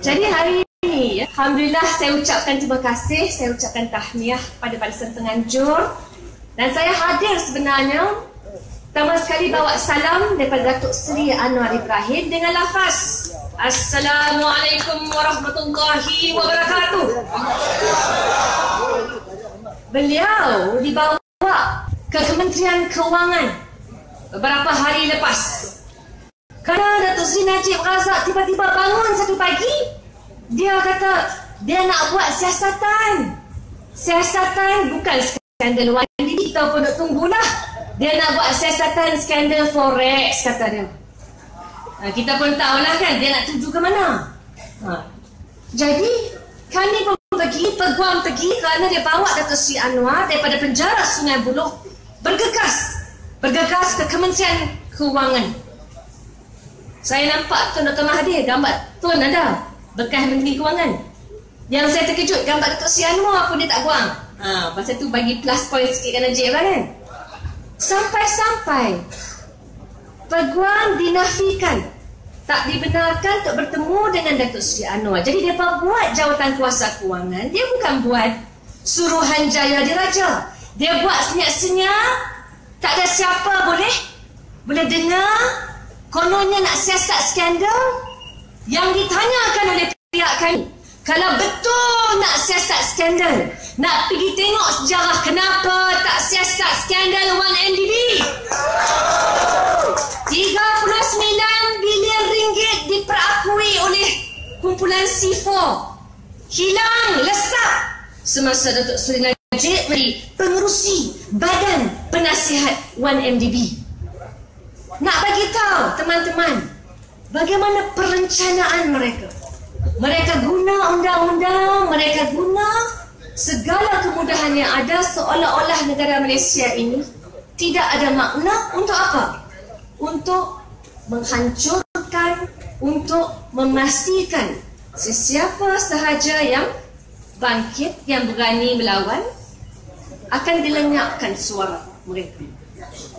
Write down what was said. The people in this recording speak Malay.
Jadi hari ini, Alhamdulillah saya ucapkan terima kasih, saya ucapkan tahniah pada barisan penganjur dan saya hadir sebenarnya pertama sekali bawa salam daripada Datuk Seri Anwar Ibrahim dengan lafaz Assalamualaikum warahmatullahi wabarakatuh. Beliau dibawa ke Kementerian Keuangan beberapa hari lepas. Kerana Datuk Seri Najib Razak tiba-tiba bangun satu pagi, dia kata dia nak buat siasatan. Siasatan bukan skandal YND, kita pun nak tunggulah. Dia nak buat siasatan skandal forex kata dia. Ha, kita pun tahulah kan dia nak tuju ke mana. Ha. Jadi kami pun pergi, peguam pergi kerana dia bawa Datuk Sri Anwar daripada penjara Sungai Buloh bergegas. Bergegas ke Kementerian Keuangan. Saya nampak Tuan Dr. Mahathir, gambar Tuan ada bekas Menteri Keuangan. Yang saya terkejut, gambar Datuk Sri Anwar pun dia tak buang. Ha, pasal tu bagi plus point sikit kan Najib lah kan. Sampai-sampai peguam dinafikan tak dibenarkan untuk bertemu dengan Datuk Seri Anwar. Jadi dia buat jawatan kuasa kewangan, dia bukan buat suruhan jaya diraja. Dia buat senyap-senyap, tak ada siapa boleh boleh dengar kononnya nak siasat skandal yang ditanyakan oleh pihak kami. Kalau betul nak siasat skandal, nak pergi tengok sejarah kenapa tak siasat skandal 1MDB. 39 bilion ringgit diperakui oleh kumpulan C4. Hilang, lesak. Semasa Datuk Seri Najib menjadi pengerusi Badan Penasihat 1MDB. Nak bagi tahu teman-teman, bagaimana perencanaan mereka. Mereka guna undang-undang, mereka guna segala kemudahan yang ada seolah-olah negara Malaysia ini tidak ada makna untuk apa? untuk menghancurkan, untuk memastikan sesiapa sahaja yang bangkit, yang berani melawan akan dilenyapkan suara mereka.